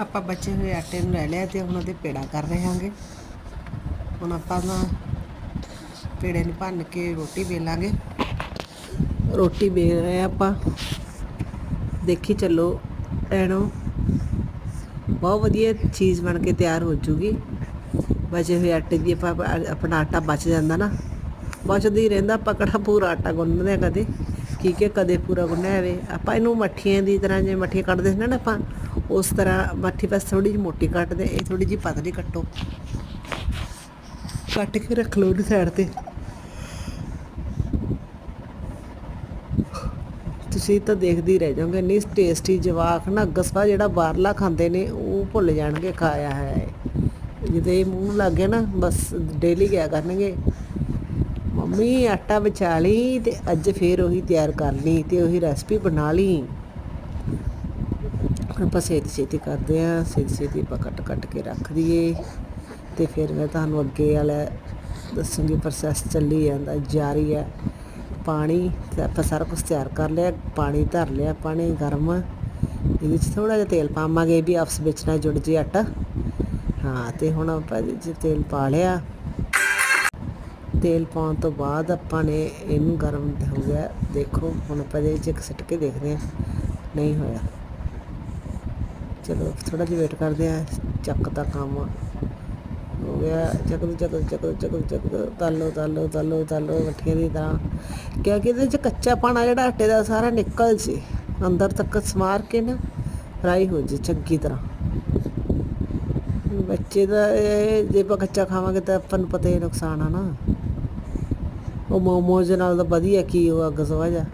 ਆਪਾਂ ਬਚੇ ਹੋਏ ਆਟੇ ਨੂੰ ਲੈ ਲਿਆ ਤੇ ਹੁਣ ਉਹਦੇ ਪੇੜਾ ਕਰ ਰਹੇ ਹਾਂਗੇ। ਹੁਣ ਆਪਾਂ ਨਾ ਪੇੜੇ ਨੂੰ ਭੰਨ ਕੇ ਰੋਟੀ ਵੇਲਾਂਗੇ। ਰੋਟੀ ਵੇਲ ਰਹੇ ਹਾਂ ਆਪਾਂ। ਦੇਖੀ ਚੱਲੋ ਐਨੋ ਬਹੁਤ ਵਧੀਆ ਚੀਜ਼ ਬਣ ਕੇ ਤਿਆਰ ਹੋ ਜੂਗੀ। ਬਚੇ ਹੋਏ ਆਟੇ ਦੀ ਆਪਾਂ ਆਪਣਾ ਆਟਾ ਬਚ ਜਾਂਦਾ ਨਾ। ਬਚਦਾ ਹੀ ਰਹਿੰਦਾ, ਆਪਾਂ ਕਿਹੜਾ ਪੂਰਾ ਆਟਾ ਗੁੰਨਦੇ ਆ ਕਦੇ। ਕੀ ਕਿ ਕਦੇ ਪੂਰਾ ਗੁੰਨਿਆ ਹੋਵੇ। ਆਪਾਂ ਇਹਨੂੰ ਮੱਠੀਆਂ ਦੀ ਤਰ੍ਹਾਂ ਜਿਵੇਂ ਮੱਠੀਆਂ ਕੱਟਦੇ ਸੀ ਨਾ ਆਪਾਂ, ਉਸ ਤਰ੍ਹਾਂ ਮੱਠੀ ਬਸ ਥੋੜੀ ਜਿਹੀ ਮੋਟੀ ਕੱਟਦੇ ਇਹ ਥੋੜੀ ਜਿਹੀ ਪਤਲੀ ਕੱਟੋ। ਕੱਟ ਕੇ ਰੱਖ ਲਓ ਉਹਦੀ ਸਾਈਡ ਤੇ। ਤੁਸੀਂ ਤਾਂ ਦੇਖਦੇ ਹੀ ਰਹਿ ਜਾਓਗੇ, ਇੰਨੀ ਟੇਸਟੀ ਜਵਾਕ ਨਾ ਗਸਪਾ ਜਿਹੜਾ ਬਾਹਰਲਾ ਖਾਂਦੇ ਨੇ, ਉਹ ਭੁੱਲ ਜਾਣਗੇ, ਖਾਇਆ ਹੈ। ਜਦੋਂ ਇਹ ਮੂੰਹ ਲੱਗ ਗਿਆ ਨਾ, ਬਸ ਡੇਲੀ ਗਿਆ ਕਰਨਗੇ? ਮੰਮੀ ਆਟਾ ਵਿਚਾ ਲਈ ਤੇ ਅੱਜ ਫੇਰ ਉਹੀ ਤਿਆਰ ਕਰ ਲਈ ਤੇ ਉਹੀ ਰੈਸਪੀ ਬਣਾ ਲਈ। ਆਪਾਂ ਛੇਤੀ ਛੇਤੀ ਕਰਦੇ ਆ ਛੇਤੀ ਛੇਤੀ ਆਪਾਂ ਕੱਟ ਕੱਟ ਕੇ ਰੱਖ ਦਈਏ ਤੇ ਫਿਰ ਮੈਂ ਤੁਹਾਨੂੰ ਅੱਗੇ ਵਾਲਾ ਦੱਸੂਗੀ ਪ੍ਰੋਸੈਸ ਚੱਲੀ ਜਾਂਦਾ, ਜਾਰੀ ਹੈ ਪਾਣੀ ਤੇ ਆਪਾਂ ਸਾਰਾ ਕੁਝ ਤਿਆਰ ਕਰ ਲਿਆ, ਪਾਣੀ ਧਰ ਲਿਆ, ਪਾਣੀ ਗਰਮ। ਇਹਦੇ ਵਿੱਚ ਥੋੜਾ ਜਿਹਾ ਤੇਲ ਪਾਵਾਂਗੇ, ਇਹ ਵੀ ਆਪਸ ਵਿੱਚ ਨਾ ਜੁੜ ਜੇ ਆਟਾ। ਹਾਂ, ਤੇ ਹੁਣ ਆਪਾਂ ਇਹਦੇ 'ਚ ਤੇਲ ਪਾ ਲਿਆ। ਤੇਲ ਪਾਉਣ ਤੋਂ ਬਾਅਦ ਆਪਾਂ ਨੇ ਇਹਨੂੰ ਗਰਮ ਹੋ ਗਿਆ। ਦੇਖੋ, ਹੁਣ ਆਪਾਂ ਇਹਦੇ ਵਿੱਚ ਇੱਕ ਸਿੱਟ ਕੇ ਦੇਖਦੇ ਹਾਂ। ਨਹੀਂ ਹੋਇਆ। ਚਲੋ ਥੋੜਾ ਜਿਹਾ ਵੇਟ ਕਰਦੇ ਆ ਚੱਕ ਦਾ ਕੰਮ ਹੋ ਗਿਆ। ਚੱਕ ਦੋ ਚੱਕ ਦੋ ਚੱਕ ਚੱਕ ਚੱਕ ਤਾਲੋ ਤਾਲੋ ਤਾਲੋ ਤਾਲੋ ਮੱਠੀਆਂ ਦੀ ਤਰ੍ਹਾਂ। ਕਿਉਂਕਿ ਇਹਦੇ ਵਿੱਚ ਕੱਚਾ ਪਾਣਾ ਜਿਹੜਾ ਆਟੇ ਦਾ ਸਾਰਾ ਨਿਕਲ ਸੀ ਅੰਦਰ ਤੱਕ ਸਮਾਰ ਕੇ ਨਾ ਫਰਾਈ ਹੋ ਜੇ ਚੰਗੀ ਤਰ੍ਹਾਂ। ਬੱਚੇ ਦਾ ਇਹ ਜੇ ਆਪਾਂ ਕੱਚਾ ਖਾਵਾਂਗੇ ਤਾਂ ਆਪਾਂ ਨੂੰ ਪਤਾ ਹੀ ਨੁਕਸਾਨ ਆ ਨਾ। ਉਹ ਮੋਮੋਜ਼ ਨਾਲ ਤਾਂ ਵਧੀਆ ਕੀ ਉਹ ਅੱਗ ਸਵਾਜਾ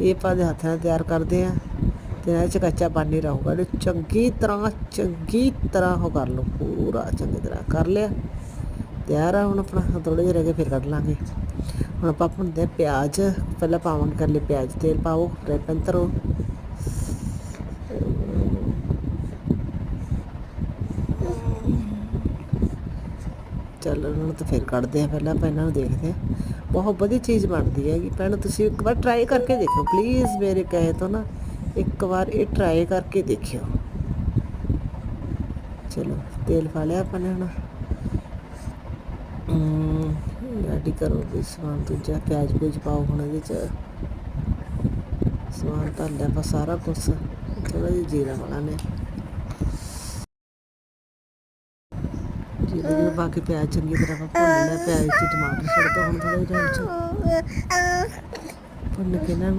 ਇਹ ਆਪਾਂ ਦੇ ਹੱਥਾਂ ਨਾਲ ਤਿਆਰ ਕਰਦੇ ਆ ਤੇ ਇਹ ਚ ਕੱਚਾ ਪਾਣੀ ਰਹੂਗਾ ਤੇ ਚੰਗੀ ਤਰ੍ਹਾਂ ਚੰਗੀ ਤਰ੍ਹਾਂ ਉਹ ਕਰ ਲਓ, ਪੂਰਾ ਚੰਗੀ ਤਰ੍ਹਾਂ ਕਰ ਲਿਆ। ਤਿਆਰ ਆ ਹੁਣ ਆਪਣਾ ਥੋੜੇ ਜਿਹੇ ਰਹਿ ਕੇ ਫਿਰ ਕੱਢ ਲਾਂਗੇ। ਹੁਣ ਆਪਾਂ ਭੁੰਨਦੇ ਹਾਂ ਪਿਆਜ਼, ਪਹਿਲਾਂ ਪਾਵਾਂਗੇ ਕਰ ਲਈ ਪਿਆਜ਼, ਤੇਲ ਪਾਓ ਫਰਾਈ ਪੈਨ ਧਰੋ ਚੱਲ ਹੁਣ ਤਾਂ ਫਿਰ ਕੱਢਦੇ ਆ ਪਹਿਲਾਂ, ਆਪਾਂ ਇਹਨਾਂ ਨੂੰ ਦੇਖਦੇ ਆ। ਬਹੁਤ ਵਧੀਆ ਚੀਜ਼ ਬਣਦੀ ਹੈਗੀ। ਭੈਣ, ਤੁਸੀਂ ਇੱਕ ਵਾਰ ਟਰਾਈ ਕਰਕੇ ਦੇਖੋ ਪਲੀਜ਼ ਮੇਰੇ ਕਹੇ ਤੋਂ ਨਾ, ਇੱਕ ਵਾਰ ਇਹ ਟਰਾਈ ਕਰਕੇ ਦੇਖਿਓ। ਚਲੋ, ਤੇਲ ਪਾ ਲਿਆ ਆਪਾਂ ਨੇ ਹੁਣ। ਰੈਡੀ ਕਰੋ ਵੀ ਸਮਾਨ ਦੂਜਾ। ਪਿਆਜ਼ ਪੂਜ ਪਾਓ ਹੁਣ ਇਹਦੇ ਚ। ਸਮਾਨ ਤਾਂ ਲਿਆ ਆਪਾਂ ਸਾਰਾ ਕੁਝ ਥੋੜਾ ਜਿਹਾ ਜੀਰਾ ਪਾਣਾ ਨੇ। ਜੀਰੇ ਨੂੰ ਪਾ ਕੇ ਪਿਆਜ਼ ਚੰਗੀ ਤਰ੍ਹਾਂ ਭੁੰਨ ਲਿਆ, ਪਿਆਜ਼ ਚ ਟਮਾਟਰ ਛਿੜਕ ਹੁਣ ਥੋੜਾ ਜਿਹਾ ਭੁੰਨ ਕੇ ਇਹਨਾਂ